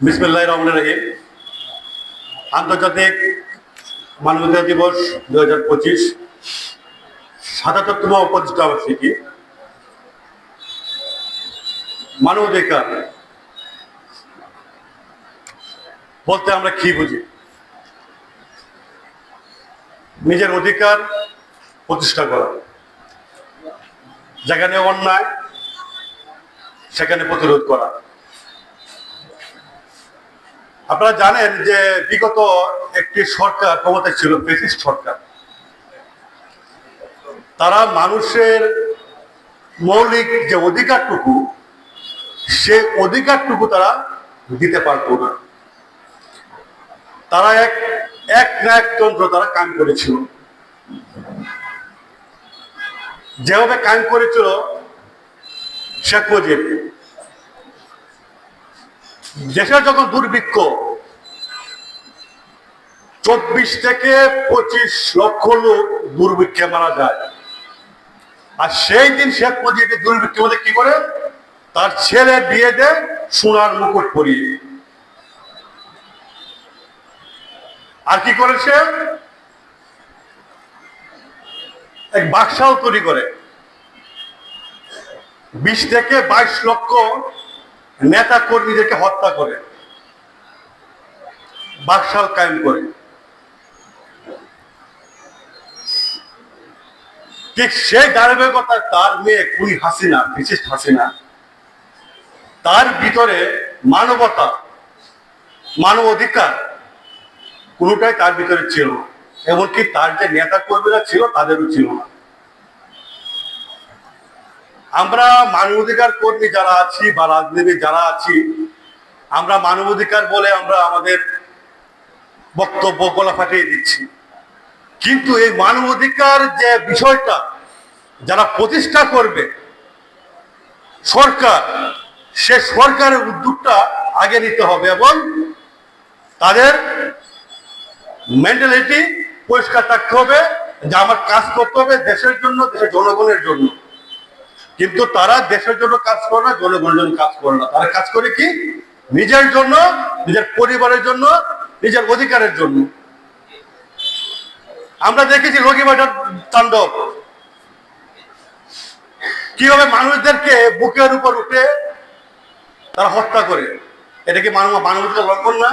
বিসমুল্লাহ রহমান রহিম। আন্তর্জাতিক মানবাধিকার দিবস দু হাজার পঁচিশ। সাতাত্তরতম প্রতিষ্ঠা বার্ষিকী। মানবাধিকার। বলতে আমরা কি বুঝি? নিজের অধিকার প্রতিষ্ঠা করা। যেখানে অন্যায়, সেখানে প্রতিরোধ করা। আপনারা জানেন যে বিগত একটি সরকার, ক্ষমতায় ছিল ব্রিটিশ সরকার। তারা মানুষের মৌলিক যে অধিকারটুকু, সে অধিকারটুকু তারা দিতে পারতো না। তারা এক এক না তন্ত্র তারা কাম করেছিল। যেভাবে কাম করেছিল শেখ মুজিব দেশের যখন দুর্ভিক্ষ, চব্বিশ থেকে পঁচিশ লক্ষ লোক দুর্ভিক্ষে মারা যায়। আর সেই দিন শেখ মুজিব এই দুর্ভিক্ষের মধ্যে কি করে? তার ছেলে বিয়ে দেয়, সোনার মুকুট পরিয়ে। আর কি করেছে এক বাক্সাও তৈরি করে। বিশ থেকে বাইশ লক্ষ নেতা কর্মীদেরকে হত্যা করে, বাকশাল কায়েম করে। ঠিক সেই ধারাবাহিকতা তার মেয়ে কুই হাসিনা বিশেষ হাসিনা, তার ভিতরে মানবতা মানব অধিকার কোনোটাই তার ভিতরে ছিল এমনকি তার যে নেতা কর্মীরা ছিল, তাদেরও ছিল না। আমরা মানবাধিকার কর্মী যারা আছি বা রাজনীতি যারা আছি, আমরা মানবাধিকার বলে আমরা আমাদের বক্তব্য গলা ফাটিয়ে দিচ্ছি। কিন্তু এই মানবাধিকার যে বিষয়টা যারা প্রতিষ্ঠা করবে, সরকার, সে সরকারের উদ্যোগটা আগে নিতে হবে এবং তাদের মেন্টালিটি পরিষ্কার থাকতে হবে, যে আমার কাজ করতে হবে দেশের জন্য, দেশের জনগণের জন্য। কিন্তু তারা দেশের জন্য কাজ করে না, জনগণের জন্য কাজ করে না। তারা কাজ করে কি? নিজের জন্য, নিজের পরিবারের জন্য, নিজের অধিকারের জন্য। আমরা দেখেছি রোগীবাটার তাণ্ডব। কীভাবে মানুষদেরকে বুকের উপর উঠে তারা হত্যা করে? এটা কি মানব মানবাধিকার লঙ্ঘন না?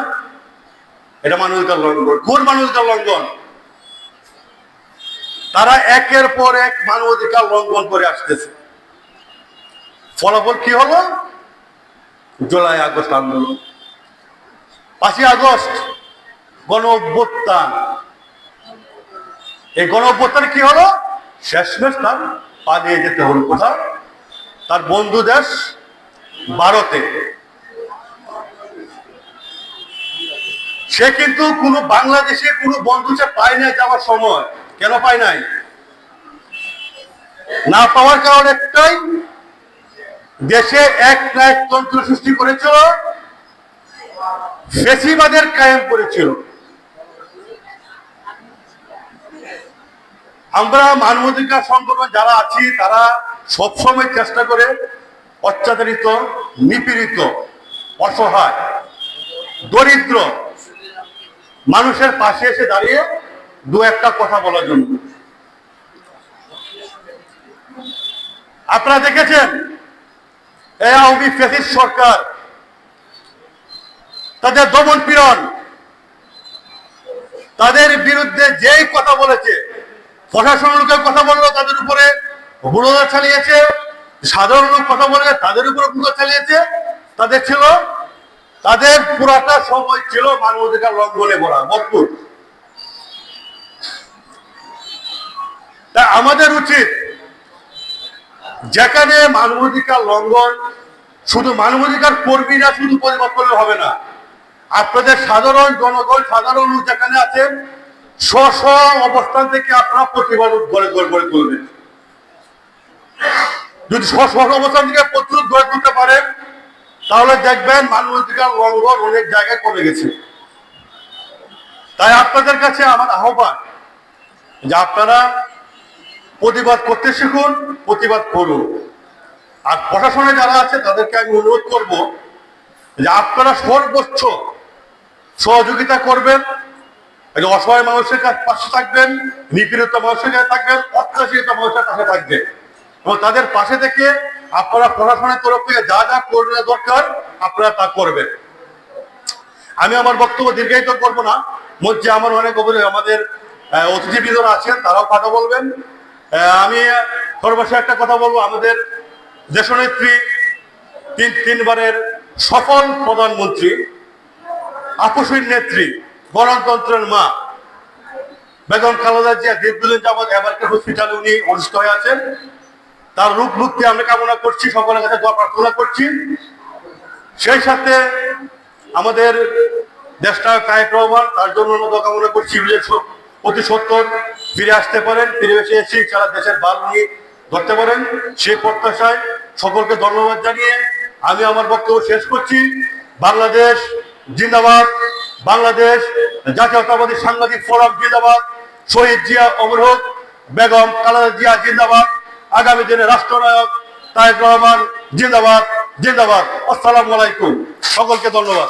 এটা মানবাধিকার লঙ্ঘন। কোন মানবাধিকার লঙ্ঘন? তারা একের পর এক মানবাধিকার লঙ্ঘন করে আসতেছে। ফলাফল কি হলো? জুলাই আগস্ট আন্দোলন। পাঁচই আগস্ট গণ অভ্যুত্থান এই গণ অভ্যুত্থানে কি হলো? শেষমেশ তার পালিয়ে যেতে হলো কোথায়? তার বন্ধু দেশ ভারতে। সে কিন্তু কোনো বাংলাদেশে কোনো বন্ধু সে পায় নাই যাওয়ার সময়। কেন পায় নাই? না পাওয়ার কারণ একটাই দেশে এক না এক তন্ত্র সৃষ্টি করেছিল, ফেসিবাদের কায়েম করেছিল। আমরা মানবাধিকার সংগঠন যারা আছি, তারা সবসময় চেষ্টা করে অত্যাচারিত নিপীড়িত, অসহায়, দরিদ্র মানুষের পাশে এসে দাঁড়িয়ে দু একটা কথা বলার জন্য। আপনারা দেখেছেন আওয়ামী ফেসিস সরকার, তাদের দমন পীড়ন, তাদের বিরুদ্ধে যেই কথা বলেছে প্রশাসন লোকের কথা বলল তাদের উপরে বুড়োদা চালিয়েছে, সাধারণ লোক কথা বলে তাদের উপরে বুড়ো চালিয়েছে, তাদের ছিল, তাদের পুরাটা সময় ছিল মানবাধিকার লঙ্ঘনে ভরা ভরপুর তা আমাদের উচিত যেখানে মানবাধিকার লঙ্ঘন শুধু মানবাধিকার কর্মীরা শুধু প্রতিবাদ করলে হবে না। আপনাদের সাধারণ জনগণ, সাধারণ যেখানে আছেন স্ব স্ব অবস্থান থেকে আপনারা প্রতিবাদ গড়ে গড়ে তুলবেন। যদি স্ব স্ব অবস্থান থেকে প্রতিরোধ গড়ে তুলতে পারেন, তাহলে দেখবেন মানবাধিকার লঙ্ঘন অনেক জায়গায় কমে গেছে। তাই আপনাদের কাছে আমার আহ্বান যে আপনারা প্রতিবাদ করতে শিখুন, প্রতিবাদ করুন। আর প্রশাসনে যারা আছে তাদেরকে আমি অনুরোধ করব যে আপনারা সর্বোচ্চ সহযোগিতা করবেন অসহায় মানুষের কাছে পাশে থাকবেন নিপীড়িত মানুষের কাছে থাকবেন অত্যাচারিত মানুষের পাশে থাকবেন। এবং তাদের পাশে থেকে আপনারা প্রশাসনের তরফ থেকে যা যা করবে দরকার আপনারা তা করবেন। আমি আমার বক্তব্য দীর্ঘায়িত করব না। মধ্যে আমার অনেক আমাদের আহ, অতিথিবৃন্দরা আছেন তারাও কথা বলবেন। আমি সর্বশেষ একটা কথা বলব আমাদের দেশনেত্রী তিন তিনবারের সফল প্রধানমন্ত্রী আপসীর নেত্রী, গণতন্ত্রের মা, বেগম খালেদা জিয়া দীর্ঘদিন যাবৎ এবারকে হসপিটালে উনি অসুস্থ হয়ে আছেন। তার রূপ মুক্তি আমরা কামনা করছি, সকলের কাছে দোয়া প্রার্থনা করছি। সেই সাথে আমাদের দেশটা কায়েক রহমান, তার জন্য দোয়া কামনা করছি। অতি সত্তর ফিরে আসতে পারেন, ফিরে এসে এসে সারা দেশের বাল নিয়ে ধরতে পারেন। সেই প্রত্যাশায় সকলকে ধন্যবাদ জানিয়ে আমি আমার বক্তব্য শেষ করছি। বাংলাদেশ জিন্দাবাদ। বাংলাদেশ জাতীয়তাবাদী সাংবাদিক ফোরাম জিন্দাবাদ। শহীদ জিয়া হোক, বেগম খালেদা জিয়া জিন্দাবাদ। আগামী দিনে রাষ্ট্রনায়ক তারেক রহমান জিন্দাবাদ জিন্দাবাদ। আসসালামু আলাইকুম। সকলকে ধন্যবাদ।